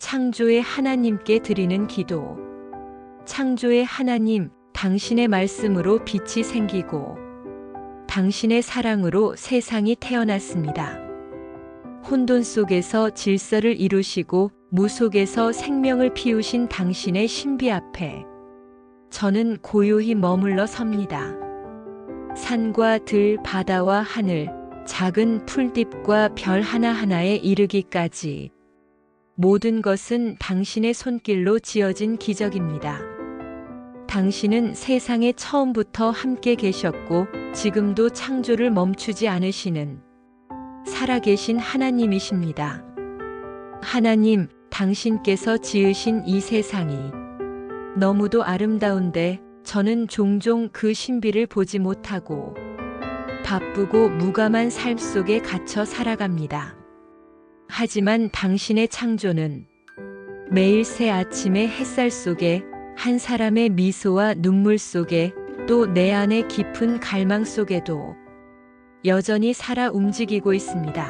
창조의 하나님께 드리는 기도. 창조의 하나님, 당신의 말씀으로 빛이 생기고, 당신의 사랑으로 세상이 태어났습니다. 혼돈 속에서 질서를 이루시고 무 속에서 생명을 피우신 당신의 신비 앞에 저는 고요히 머물러 섭니다. 산과 들, 바다와 하늘, 작은 풀잎과 별 하나하나에 이르기까지 모든 것은 당신의 손길로 지어진 기적입니다. 당신은 세상의 처음부터 함께 계셨고 지금도 창조를 멈추지 않으시는 살아계신 하나님이십니다. 하나님, 당신께서 지으신 이 세상이 너무도 아름다운데 저는 종종 그 신비를 보지 못하고 바쁘고 무감한 삶 속에 갇혀 살아갑니다. 하지만 당신의 창조는 매일 새 아침의 햇살 속에 한 사람의 미소와 눈물 속에 또 내 안의 깊은 갈망 속에도 여전히 살아 움직이고 있습니다.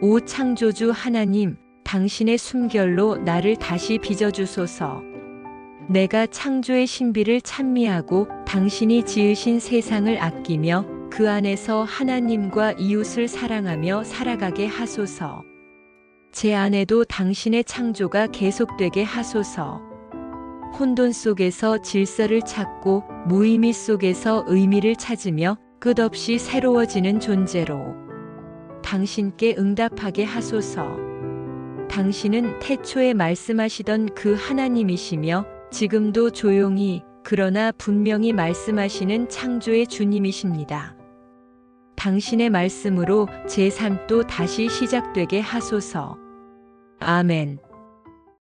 오 창조주 하나님, 당신의 숨결로 나를 다시 빚어주소서. 내가 창조의 신비를 찬미하고 당신이 지으신 세상을 아끼며 그 안에서 하나님과 이웃을 사랑하며 살아가게 하소서. 제 안에도 당신의 창조가 계속되게 하소서. 혼돈 속에서 질서를 찾고 무의미 속에서 의미를 찾으며 끝없이 새로워지는 존재로 당신께 응답하게 하소서. 당신은 태초에 말씀하시던 그 하나님이시며 지금도 조용히 그러나 분명히 말씀하시는 창조의 주님이십니다. 당신의 말씀으로 제 삶도 다시 시작되게 하소서. 아멘.